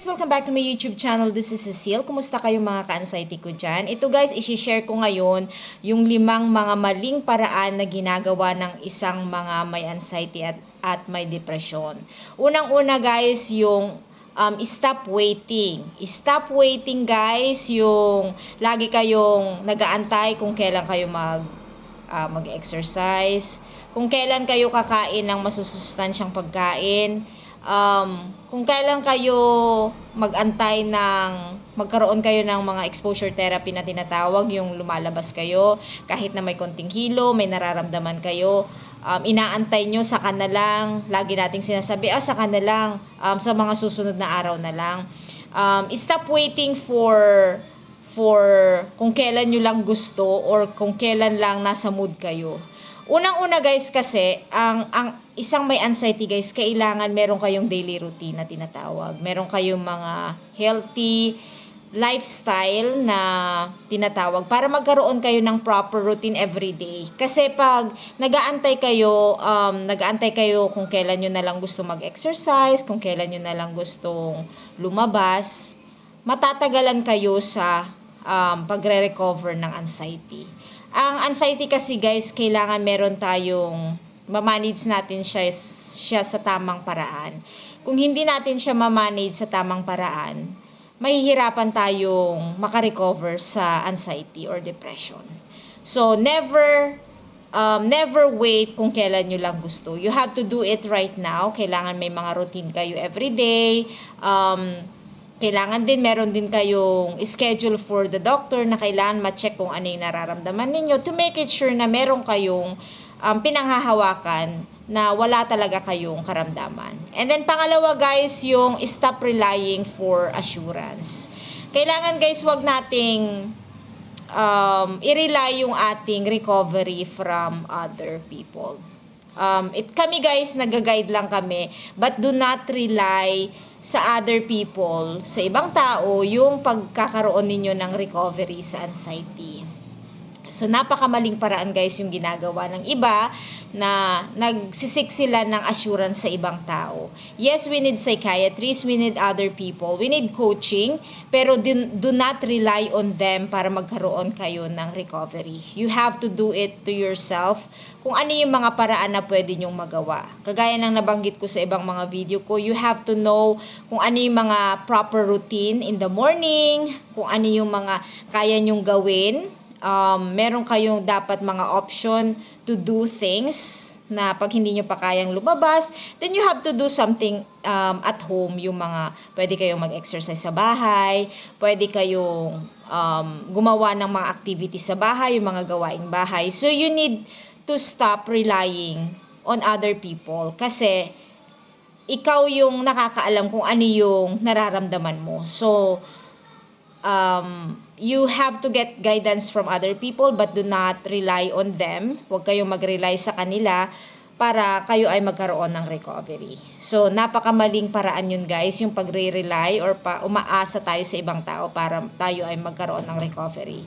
guys! Welcome back to my YouTube channel. This is Cecile. Kumusta kayong mga ka-anxiety ko dyan? Ito guys, isi-share ko ngayon yung limang mga maling paraan na ginagawa ng isang mga may anxiety at, at may depression. Unang-una guys, yung um, stop waiting. Stop waiting guys, yung lagi kayong nagaantay kung kailan kayo mag, ah, mag-exercise, kung kailan kayo kakain ng masusustansyang pagkain, um, kung kailan kayo magantay ng magkaroon kayo ng mga exposure therapy na tinatawag, yung lumalabas kayo, kahit na may konting hilo, may nararamdaman kayo, um, inaantay nyo sa lang, lagi nating sinasabi, ah, sa lang, um, sa mga susunod na araw na lang. Um, stop waiting for for kung kailan nyo lang gusto or kung kailan lang nasa mood kayo. Unang-una guys kasi, ang, ang isang may anxiety guys, kailangan meron kayong daily routine na tinatawag. Meron kayong mga healthy lifestyle na tinatawag para magkaroon kayo ng proper routine every day. Kasi pag nagaantay kayo, um, nagaantay kayo kung kailan nyo na lang gusto mag-exercise, kung kailan nyo na lang gustong lumabas, matatagalan kayo sa um, pagre-recover ng anxiety. Ang anxiety kasi guys, kailangan meron tayong mamanage natin siya, siya sa tamang paraan. Kung hindi natin siya mamanage sa tamang paraan, mahihirapan tayong makarecover sa anxiety or depression. So, never um, never wait kung kailan nyo lang gusto. You have to do it right now. Kailangan may mga routine kayo every day. Um, kailangan din, meron din kayong schedule for the doctor na kailangan ma-check kung ano yung nararamdaman ninyo to make it sure na meron kayong um, pinanghahawakan na wala talaga kayong karamdaman. And then pangalawa guys, yung stop relying for assurance. Kailangan guys, wag nating um, i-rely yung ating recovery from other people. Um, it, kami guys, nag-guide lang kami, but do not rely sa other people, sa ibang tao, yung pagkakaroon ninyo ng recovery sa anxiety. So, napakamaling paraan guys yung ginagawa ng iba na nagsisik sila ng assurance sa ibang tao. Yes, we need psychiatrists, we need other people, we need coaching, pero do, do not rely on them para magkaroon kayo ng recovery. You have to do it to yourself kung ano yung mga paraan na pwede nyong magawa. Kagaya ng nabanggit ko sa ibang mga video ko, you have to know kung ano yung mga proper routine in the morning, kung ano yung mga kaya nyong gawin um, meron kayong dapat mga option to do things na pag hindi nyo pa kayang lumabas, then you have to do something um, at home. Yung mga, pwede kayong mag-exercise sa bahay, pwede kayong um, gumawa ng mga activities sa bahay, yung mga gawaing bahay. So, you need to stop relying on other people kasi ikaw yung nakakaalam kung ano yung nararamdaman mo. So, um, you have to get guidance from other people but do not rely on them. Huwag kayong mag-rely sa kanila para kayo ay magkaroon ng recovery. So, napakamaling paraan yun guys, yung pagre-rely or pa umaasa tayo sa ibang tao para tayo ay magkaroon ng recovery.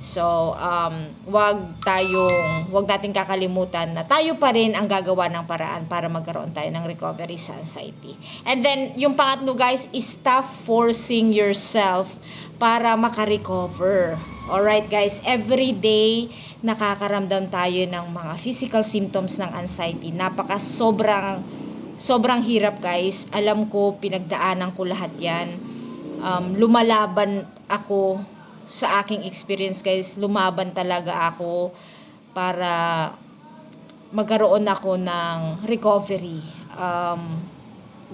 So, um, wag tayong, wag nating kakalimutan na tayo pa rin ang gagawa ng paraan para magkaroon tayo ng recovery sa anxiety. And then, yung pangatlo guys, is stop forcing yourself para makarecover. Alright guys, every day nakakaramdam tayo ng mga physical symptoms ng anxiety. Napaka sobrang, sobrang hirap guys. Alam ko, pinagdaanan ko lahat yan. Um, lumalaban ako sa aking experience guys, lumaban talaga ako para magkaroon ako ng recovery. Um,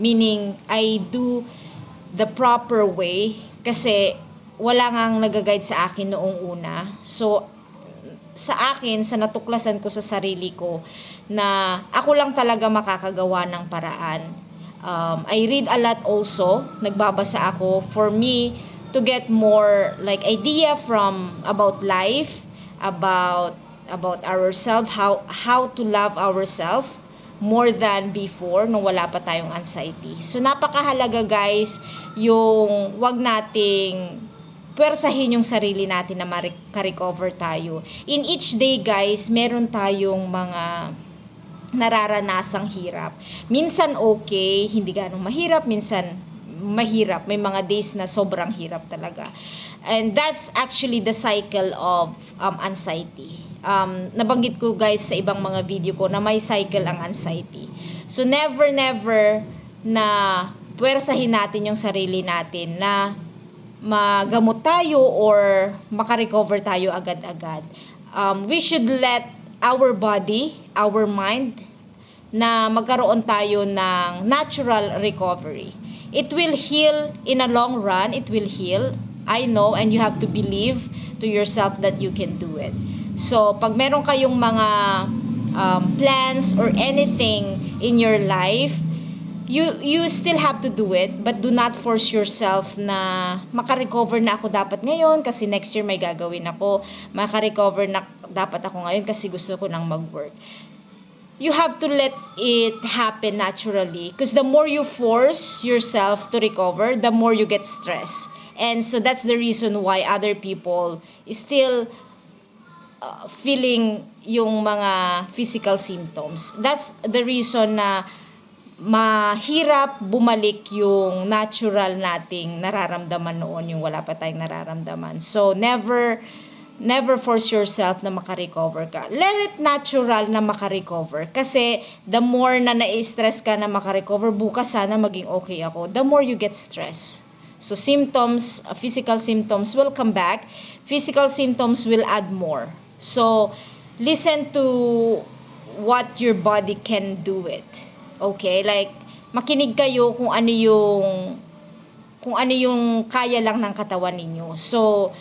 meaning, I do the proper way kasi wala ngang nag-guide sa akin noong una. So, sa akin, sa natuklasan ko sa sarili ko, na ako lang talaga makakagawa ng paraan. Um, I read a lot also, nagbabasa ako. For me, to get more like idea from about life, about about ourselves, how how to love ourselves more than before nung wala pa tayong anxiety. So napakahalaga guys yung wag nating pwersahin yung sarili natin na ma-recover tayo. In each day guys, meron tayong mga nararanasang hirap. Minsan okay, hindi ganong mahirap, minsan mahirap. May mga days na sobrang hirap talaga. And that's actually the cycle of um, anxiety. Um, nabanggit ko guys sa ibang mga video ko na may cycle ang anxiety. So never, never na puwersahin natin yung sarili natin na magamot tayo or makarecover tayo agad-agad. Um, we should let our body, our mind, na magkaroon tayo ng natural recovery. It will heal in a long run. It will heal. I know and you have to believe to yourself that you can do it. So, pag meron kayong mga um, plans or anything in your life, you you still have to do it but do not force yourself na makarecover na ako dapat ngayon kasi next year may gagawin ako makarecover na dapat ako ngayon kasi gusto ko nang mag-work you have to let it happen naturally. Because the more you force yourself to recover the more you get stress. And so that's the reason why other people still uh, feeling yung mga physical symptoms. That's the reason na mahirap bumalik yung natural nating nararamdaman noon yung wala pa tayong nararamdaman. So never never force yourself na makarecover ka. Let it natural na makarecover. Kasi, the more na na-stress ka na makarecover, bukas sana maging okay ako. The more you get stress. So, symptoms, uh, physical symptoms will come back. Physical symptoms will add more. So, listen to what your body can do it. Okay? Like, makinig kayo kung ano yung kung ano yung kaya lang ng katawan ninyo. So,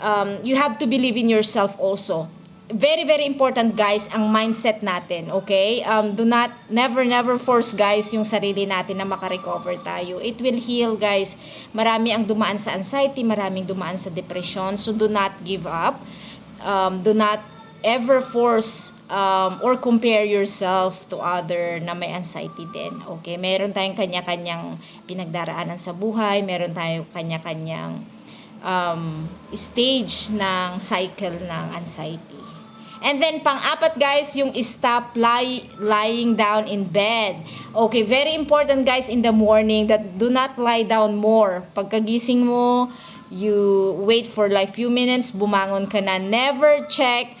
um, you have to believe in yourself also. Very, very important, guys, ang mindset natin, okay? Um, do not, never, never force, guys, yung sarili natin na makarecover tayo. It will heal, guys. Marami ang dumaan sa anxiety, maraming dumaan sa depression. So, do not give up. Um, do not ever force um, or compare yourself to other na may anxiety din. Okay? Meron tayong kanya-kanyang pinagdaraanan sa buhay, meron tayong kanya-kanyang um, stage ng cycle ng anxiety. And then pang-apat guys, yung stop lie, lying down in bed. Okay, very important guys in the morning that do not lie down more. Pagkagising mo, you wait for like few minutes, bumangon ka na. Never check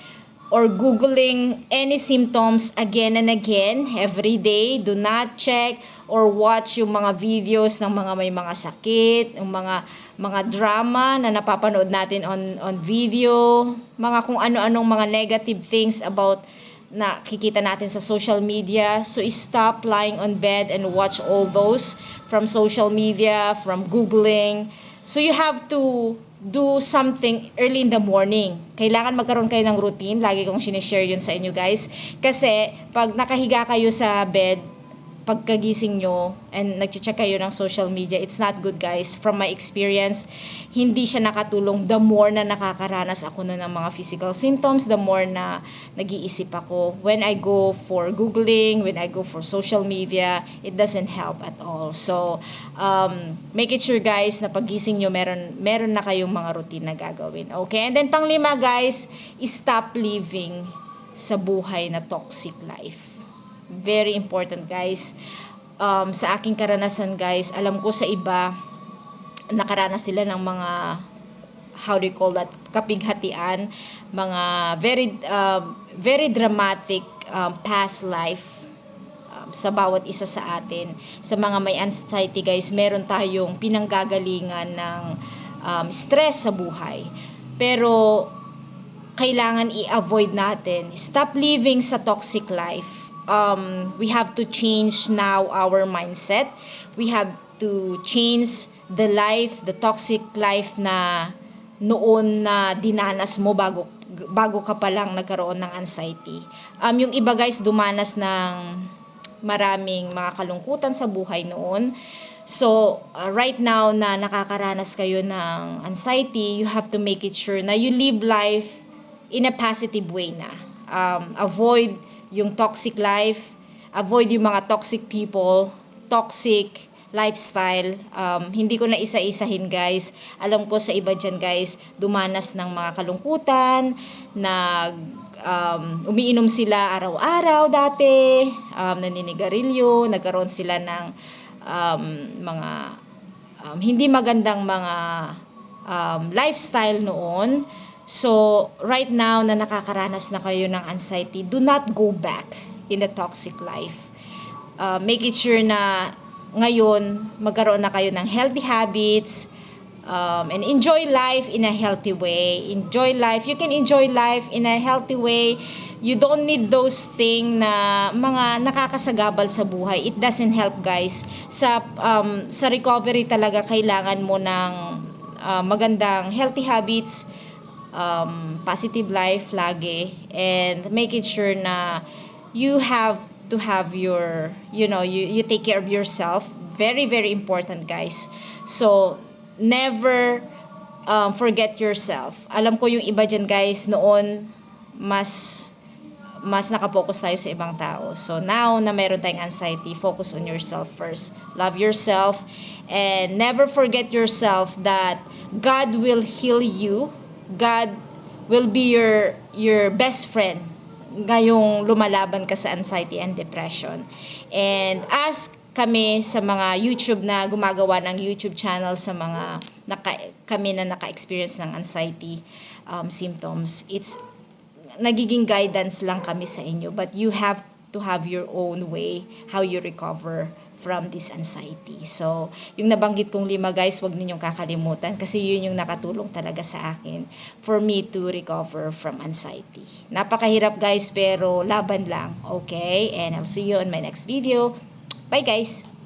or googling any symptoms again and again every day. Do not check or watch yung mga videos ng mga may mga sakit, yung mga mga drama na napapanood natin on on video, mga kung ano-anong mga negative things about na kikita natin sa social media. So stop lying on bed and watch all those from social media, from googling. So you have to do something early in the morning. Kailangan magkaroon kayo ng routine. Lagi kong sinishare yun sa inyo guys. Kasi pag nakahiga kayo sa bed, pagkagising nyo and nagche-check kayo ng social media, it's not good guys. From my experience, hindi siya nakatulong. The more na nakakaranas ako na ng mga physical symptoms, the more na nag-iisip ako. When I go for Googling, when I go for social media, it doesn't help at all. So, um, make it sure guys na pagising nyo, meron, meron na kayong mga routine na gagawin. Okay? And then panglima guys, stop living sa buhay na toxic life very important guys. Um, sa aking karanasan guys alam ko sa iba nakaranas sila ng mga how do you call that kapighatian mga very um, very dramatic um, past life um, sa bawat isa sa atin. Sa mga may anxiety guys meron tayong pinanggagalingan ng um, stress sa buhay. Pero kailangan i-avoid natin. Stop living sa toxic life um, we have to change now our mindset. We have to change the life, the toxic life na noon na dinanas mo bago bago ka pa lang nagkaroon ng anxiety. Um, yung iba guys dumanas ng maraming mga kalungkutan sa buhay noon. So, uh, right now na nakakaranas kayo ng anxiety, you have to make it sure na you live life in a positive way na. Um, avoid yung toxic life, avoid yung mga toxic people, toxic lifestyle. Um, hindi ko na isa-isahin guys. Alam ko sa iba dyan guys, dumanas ng mga kalungkutan, nag um, umiinom sila araw-araw dati, um, naninigarilyo, nagkaroon sila ng um, mga um, hindi magandang mga um, lifestyle noon. So, right now na nakakaranas na kayo ng anxiety, do not go back in a toxic life. Uh, make it sure na ngayon magkaroon na kayo ng healthy habits um, and enjoy life in a healthy way. Enjoy life. You can enjoy life in a healthy way. You don't need those thing na mga nakakasagabal sa buhay. It doesn't help guys. Sa um, sa recovery talaga kailangan mo ng uh, magandang healthy habits, um, positive life lagi and make it sure na you have to have your you know you, you take care of yourself very very important guys so never um, forget yourself alam ko yung iba dyan guys noon mas mas nakapokus tayo sa ibang tao. So now na meron tayong anxiety, focus on yourself first. Love yourself and never forget yourself that God will heal you. God will be your your best friend ngayong lumalaban ka sa anxiety and depression. And ask kami sa mga YouTube na gumagawa ng YouTube channel sa mga naka, kami na naka-experience ng anxiety um, symptoms. It's nagiging guidance lang kami sa inyo but you have to have your own way how you recover from this anxiety. So, yung nabanggit kong lima guys, wag ninyong kakalimutan kasi yun yung nakatulong talaga sa akin for me to recover from anxiety. Napakahirap guys pero laban lang, okay? And I'll see you on my next video. Bye guys!